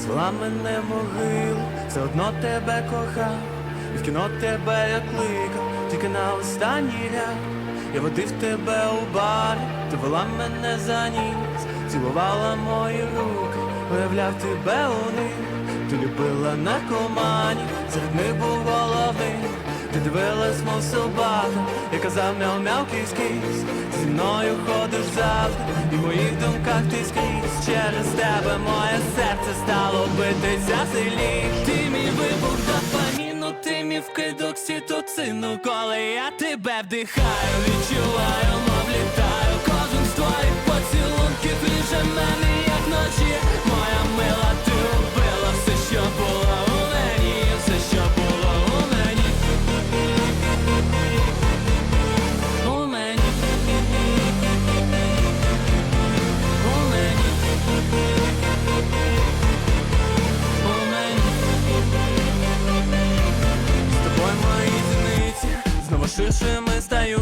звела мене могилу, все одно тебе кохав, і в кіно тебе я кликав, тільки на останній ряд. Я водив тебе у барі, ти вела мене за ніс, цілувала мої руки, уявляв тебе у них. Ти любила наркоманів, серед них був головний. Ти дивилась, мов собака, я казав мяу-мяу кісь-кісь Зі мною ходиш завжди, і в моїх думках ти скрізь Через тебе стало битися сильніш Ти мій вибух дофаміну, ти мій вкидок сітоцину. Коли я тебе вдихаю, відчуваю, ширшими стають,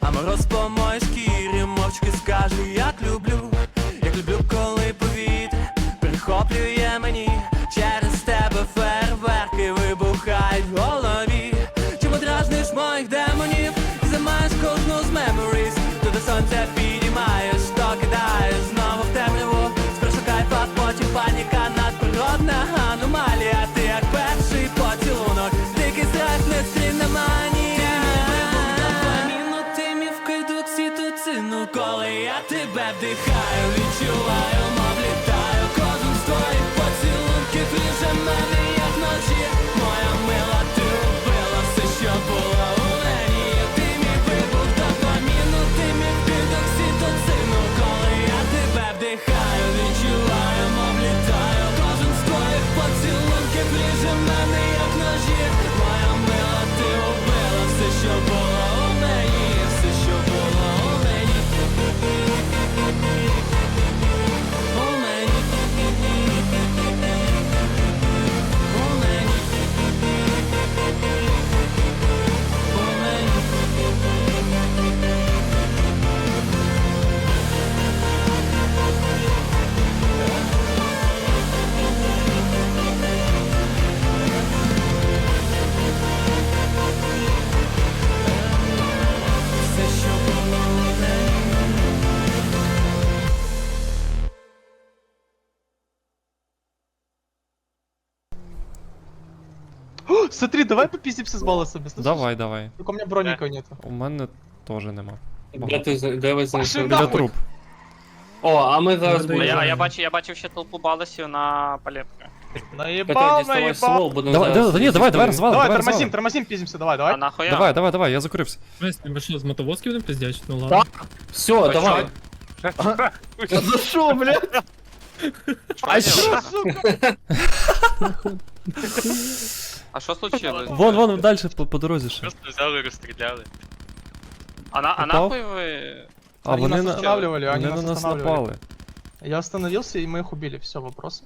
а мороз по моїй шкірі мовчки скажу, як люблю, як люблю, коли повітря перехоплює мені. Через тебе фейерверки вибухають в голові. Чому дражниш моїх демонів? І займаєш кожну з memories. Ти до сонця підіймаєш, то кидаєш тебе вдихаю, відчуваю, О, Смотри, давай попиздимся с балласами. слышишь? Давай, давай. Только у меня броника нету. У мене теж нема. Де ти за- де ви знайшли? Біля нахуй. труп. О, а ми зараз А будемо. я, я, бачив, я бачив ще толпу баласів на палетки. Наебал, Питаю, діставай наебал. ствол, будемо Давай, зараз. да, ні, давай, давай, розвали, Давай, давай, тормозим, розвали. тормозим, пиздимся, давай, А давай. нахуя? Давай, давай, давай, я закурився. Жесть, ви що, з мотовозки будемо пиздячити? Ну ладно. Так. Все, давай. За что, блядь? А що? А що случилось? Вон, вон, далі по, по дорозі ще. Просто взяли, розстріляли. А, на, а Попав? нахуй ви... А Они вони нас на, останавливали, они вони на нас нас останавливали. напали. Я остановился, и мы их убили. Все, вопросы?